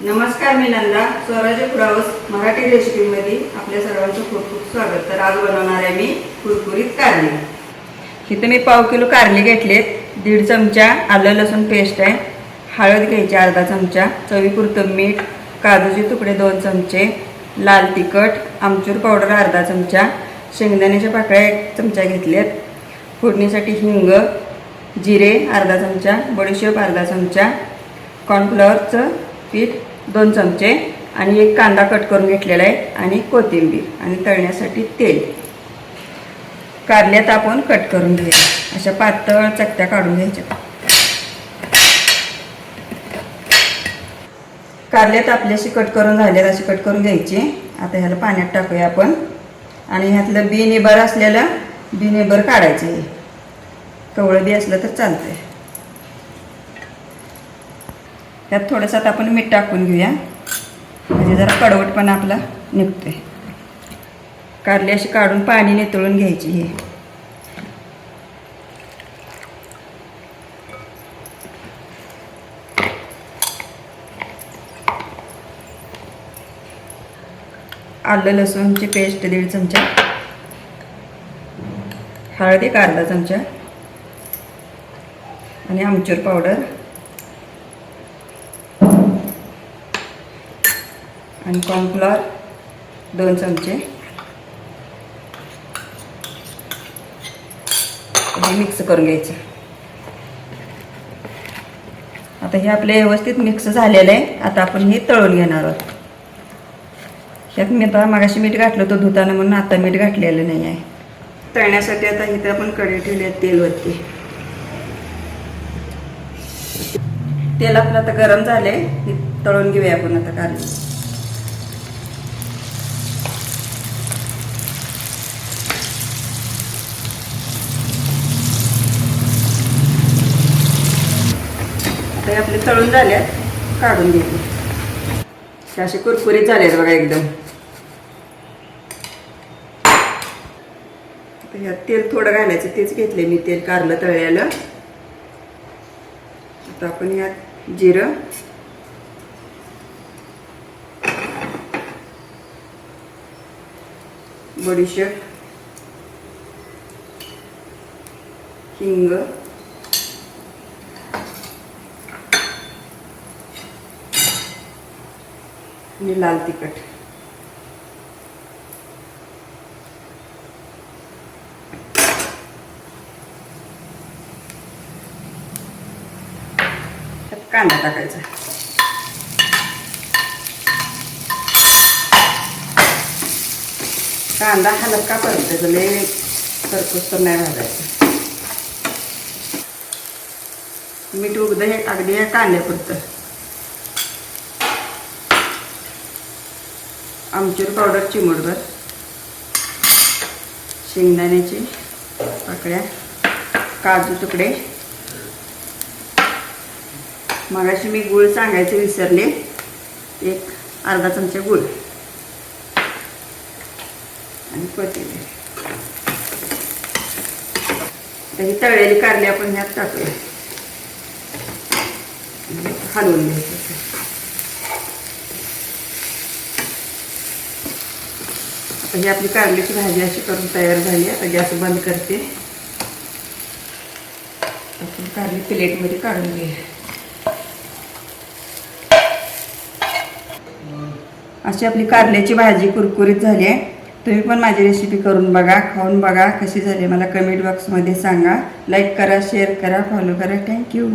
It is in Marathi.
नमस्कार मी नंदा स्वराज्य पुरावस मराठी रेसिपीमध्ये आपल्या सर्वांचं खूप खूप स्वागत. तर आज बनवणार आहे मी कुरकुरीत कारली. इथं मी पाव किलो कारली घेतलेत. दीड चमचा आलं लसूण पेस्ट आहे. हळद घ्यायची अर्धा चमचा चवीपुरतं मीठ काजूचे तुकडे दोन चमचे लाल तिखट आमचूर पावडर अर्धा चमचा शेंगदाण्याच्या पाकळ्या एक चमचा घेतल्यात फोडणीसाठी हिंग जिरे अर्धा चमचा बडीशेप अर्धा चमचा कॉर्नफ्लॉवरचं पीठ दोन चमचे आणि एक कांदा कट करून घेतलेला आहे आणि कोथिंबीर आणि तळण्यासाठी तेल. कारल्यात आपण कट करून घ्यायला अशा पातळ चकत्या काढून घ्यायच्या. कारल्यात आपल्याशी कट करून झाल्यात अशी कट करून घ्यायची. आता ह्याला पाण्यात टाकूया आपण. आणि ह्यातलं बी निबर असलेलं बी निबर काढायचं हे कवळं बी असलं तर चालतंय. त्यात थोडंसं आता आपण मीठ टाकून घेऊया. म्हणजे जरा कडवट पण आपला निघतोय. कारली अशी काढून पाणी नितळून घ्यायची हे. आलं लसूणची पेस्ट दीड चमचा. हळदी एक अर्धा चमचा. आणि आमचूर पावडर. आणि कॉर्नफ्लॉर दोन चमचे. हे मिक्स करून घ्यायचं. आता हे आपले व्यवस्थित मिक्स झालेलं आहे. आता आपण हे तळून घेणार आहोत. ह्यात मी आता मागाशी मीठ घातलं होतं धुताना म्हणून आता मीठ घातलेलं नाही आहे. तळण्यासाठी आता इथे आपण कढई ठेवली आहे तेलवरती. तेल आपलं आता गरम झाले हे तळून घेऊया आपण आता कारली हे आपले तळून झाल्यात काढून घेतले हे असे कुरकुरीत झालेत बघा एकदम. ह्यात तेल थोडं घालायचं तेच घेतले मी तेल काढलं तळ्याला आता आपण यात जिरं. बडीशेप. हिंग. आणि लाल तिखट. कांदा टाकायचा. कांदा हलका त्याचं लय करपूस तर नाही भाजायचं. मीठ उगद हे अगदी या कांद्यापुरतं. आमचूर पावडर चिमूटभर. शेंगदाण्याची पाकळ्या काजू तुकडे. मगाशी मी गूळ सांगायचे विसरले. एक अर्धा चमचा गूळ. आणि कोथिंबीर. ही तळलेली कारली आपण ह्यात टाकूया. हलवून घ्यायचं. आता ही आपली कारल्याची भाजी अशी करून तयार झाली आता गॅस बंद करते. आपण कारली प्लेटमध्ये काढून घे अशी आपली कारल्याची भाजी कुरकुरीत झाली आहे. तुम्ही पण माझी रेसिपी करून बघा खाऊन बघा कशी झाली मला कमेंट बॉक्समध्ये सांगा. लाईक करा शेअर करा फॉलो करा. थँक्यू